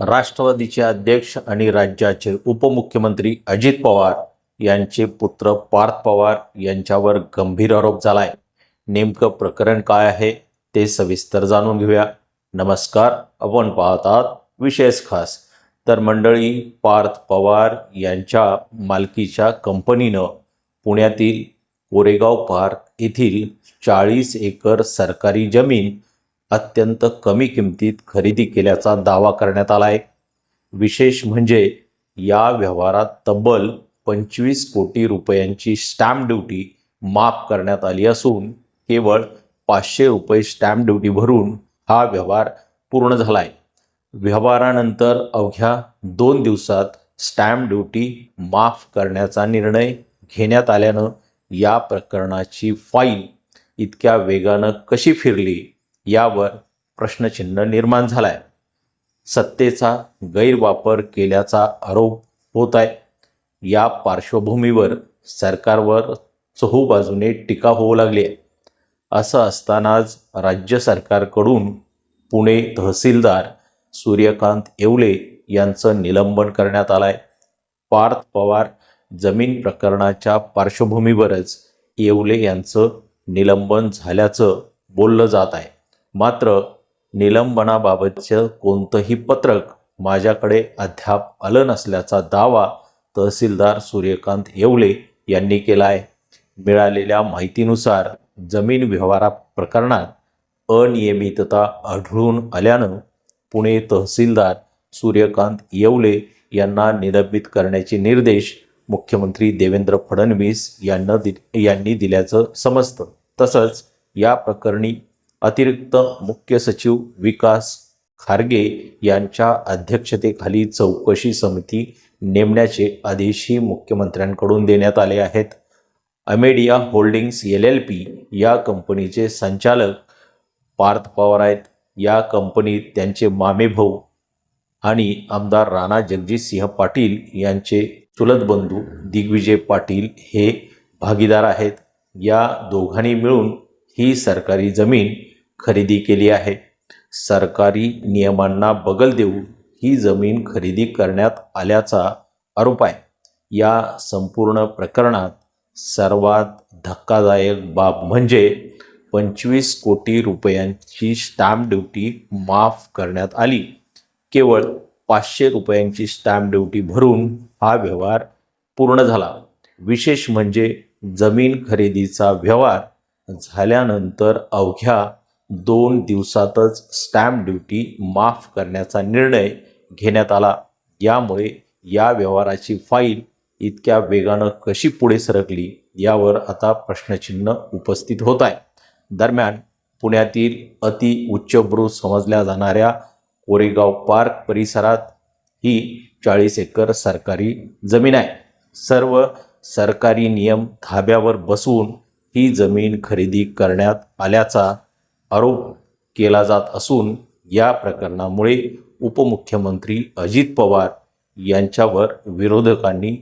राष्ट्रवादीचे अध्यक्ष आणि राज्याचे उपमुख्यमंत्री अजित पवार यांचे पुत्र पार्थ पवार यांच्यावर गंभीर आरोप झाला आहे नेमकं प्रकरण काय आहे ते सविस्तर जाणून घेऊया. नमस्कार आपण पाहतात विशेष खास. तर मंडळी पार्थ पवार यांच्या मालकीच्या कंपनीनं पुण्यातील कोरेगाव पार्क येथील चाळीस एकर सरकारी जमीन अत्यंत कमी किमतीत खरेदी केल्याचा दावा करण्यात आला आहे विशेष म्हणजे या व्यवहारात तब्बल पंचवीस कोटी रुपयांची स्टॅम्प ड्युटी माफ करण्यात आली असून केवळ पाचशे रुपये स्टॅम्प ड्युटी भरून हा व्यवहार पूर्ण झाला आहे व्यवहारानंतर अवघ्या दोन दिवसात स्टॅम्प ड्युटी माफ करण्याचा निर्णय घेण्यात आल्यानं या प्रकरणाची फाईल इतक्या वेगानं कशी फिरली? यावर प्रश्नचिन्ह निर्माण झाला आहे सत्तेचा गैरवापर केल्याचा आरोप होत आहे. या पार्श्वभूमीवर सरकारवर चहूबाजूने टीका होऊ लागली आहे. असं असतानाच राज्य सरकारकडून पुणे तहसीलदार सूर्यकांत येवले यांचं निलंबन करण्यात आलं आहे पार्थ पवार जमीन प्रकरणाच्या पार्श्वभूमीवरच येवले यांचं निलंबन झाल्याचं बोललं जात आहे. मात्र निलंबनाबाबतचं कोणतंही पत्रक माझ्याकडे अद्याप आलं नसल्याचा दावा तहसीलदार सूर्यकांत येवले यांनी केला आहे मिळालेल्या माहितीनुसार जमीन व्यवहारा प्रकरणात अनियमितता आढळून आल्यानं पुणे तहसीलदार सूर्यकांत येवले यांना निलंबित करण्याचे निर्देश मुख्यमंत्री देवेंद्र फडणवीस यांना दि यांनी दिल्याचं समजतं. तसंच या प्रकरणी अतिरिक्त मुख्य सचिव विकास खारगे यांच्या अध्यक्षतेखाली चौकशी समिती नेमण्याचे आदेशही मुख्यमंत्र्यांकडून देण्यात आले आहेत. Amedia holdings L L P या कंपनीचे संचालक पार्थ पवार आहेत. या कंपनीत त्यांचे मामे भाऊ आणि आमदार राणा जगजितसिंह पाटील यांचे चुलत बंधू दिग्विजय पाटील हे भागीदार आहेत. या दोघांनी मिळून ही सरकारी जमीन खरेदी केली आहे. सरकारी नियमांना बगल देऊन ही जमीन खरेदी करण्यात आल्याचा आरोप आहे. या संपूर्ण प्रकरणात सर्वात धक्कादायक बाब म्हणजे पंचवीस कोटी रुपयांची स्टॅम्प ड्युटी माफ करण्यात आली. केवळ पाचशे रुपयांची स्टॅम्प ड्युटी भरून हा व्यवहार पूर्ण झाला. विशेष म्हणजे जमीन खरेदीचा व्यवहार झाल्यानंतर अवघ्या दोन दिवसातच स्टॅम्प ड्युटी माफ करण्याचा निर्णय घेण्यात आला. यामुळे या व्यवहाराची फाईल इतक्या वेगानं कशी पुढे सरकली यावर आता प्रश्नचिन्ह उपस्थित होत आहे. दरम्यान पुण्यातील अति उच्चभ्रू समजल्या जाणाऱ्या कोरेगाव पार्क परिसरात ही चाळीस एकर सरकारी जमीन आहे. सर्व सरकारी नियम धाब्यावर बसवून ही जमीन खरेदी करण्यात आल्याचा आरोप केला जात असून या प्रकरणामुळे उपमुख्यमंत्री अजित पवार यांच्यावर विरोधकांनी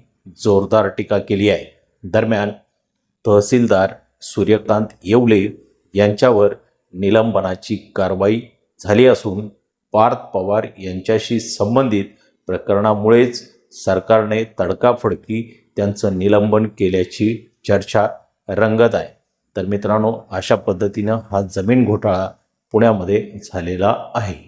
जोरदार टीका केली आहे. दरम्यान तहसीलदार सूर्यकांत येवले यांच्यावर निलंबनाची कारवाई झाली असून पार्थ पवार यांच्याशी संबंधित प्रकरणामुळेच सरकारने तडकाफडकी त्यांचं निलंबन केल्याची चर्चा रंगत आहे. तर मित्रांनो अशा पद्धतीनं हा जमीन घोटाळा पुण्यामध्ये झालेला आहे.